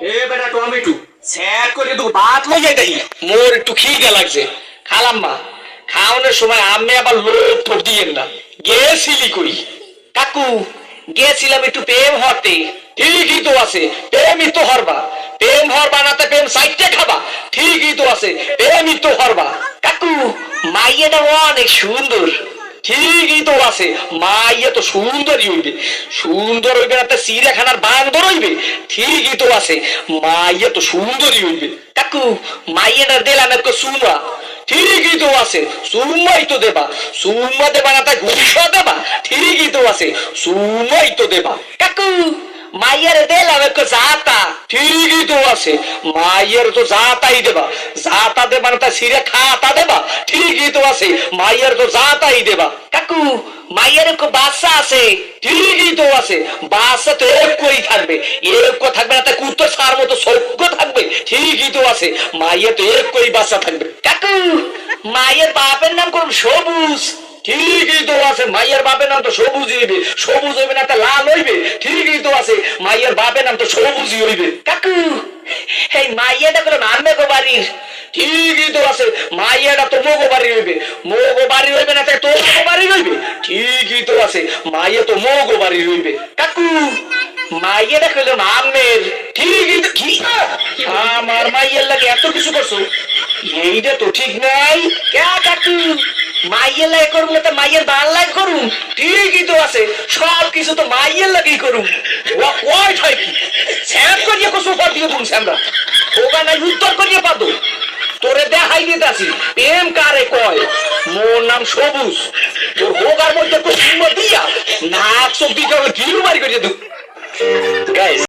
এ বেটা টমেটো স্যাট করে তো ভাত লইয়া দেই মোর একটু খিদে লাগছে। খালাম মা খাওয়ানোর সময় আমি আবার লোক ঠোক দিয়েন না। গেছিলি কই? কাকু, গেছিলাম একটু প্রেম হতে ঠিকই তো আছে, প্রেমই তো হরবা। প্রেম হর বানাতে প্রেম সাইটে খাবা। ঠিকই তো আছে, প্রেমই তো হরবা। কাকু, মাইয়াটা অনেক সুন্দর। ঠিকই তো আছে। মাইয়া তো সুন্দরই হইবে। সুন্দর হইবে না তো চিড়িয়াখানার বান্দর হইবে। ঠিকই তো আছে। মাইয়া তো সুন্দরই হইবে। কাকু মাইয়াটা দিলাম একটু সুমা ঠিকই তো আছে। সুমাই তো দেবা। সুমা দেবা না তাই ঘুষা দেবা। ঠিকই তো আছে। সুমাই তো দেবা। কাকু, মাইয়ার দিলাম একটু জাতা ঠিকই তো আছে। মাইয়ের তো জাতাই দেবা। জাতা দেবা না তা সিরে খাতা দেবা। ঠিকই তো আছে। মাইয়ের তো জাতাই দেবা। কাকু, মাইয়ের একটু বাচ্চা আছে। ঠিকই তো আছে। বাচ্চা তো এক করেই থাকবে। এক থাকবে না তা কুত্তর সার মতো সৈক্য থাকবে। ঠিকই তো আছে। মাইয়ের তো এক করেই বাচ্চা থাকবে। কাকু মায়ের বাপের নাম করুন সবুজ? ঠিকই তো আছে। মাইয়ের বাপের নাম তো সবুজ হইবে। সবুজ হইবে না তা লাল হইবে। ঠিকই তো আছে। মাইয়ের বাপের নাম তো সবুজই হইবে কাকু, এই মাইয়াটা করো নামবে গো বাড়ির। ঠিকই তো আছে? মাইয়াটা তো মোগো বাড়ি হইবে। মোগো বাড়ি হইবে না তাই তোর বাড়ি হইবে? ঠিকই তো আছে? মাইয়া তো মোগো বাড়ি হইবে। কাকু মাইয়াটা কইলো নামের ঠিকই তো কি? আমার মাইয়ের লাগে এত কিছু করছ। এইটা তো ঠিক নাই। কে কাকু? মাইয়ের লাগে করুন না মাইয়ের বাল লাগে করুন ঠিকই তো আছে, সব কিছু তো মাইয়ের লাগেই করুন ও কয় হয় কি? স্যাম করিয়ে কসু পর দিয়ে তুমি স্যামরা ওগা নাই উত্তর করিয়ে পাদো। তোরে দেখাই দিতে আসি প্রেম কারে কয়? মোর নাম সবুজ। তোর হোগার মধ্যে তো দিয়া, নাক চোখ হবে ঢিল মারি করিয়ে দেব। গাইস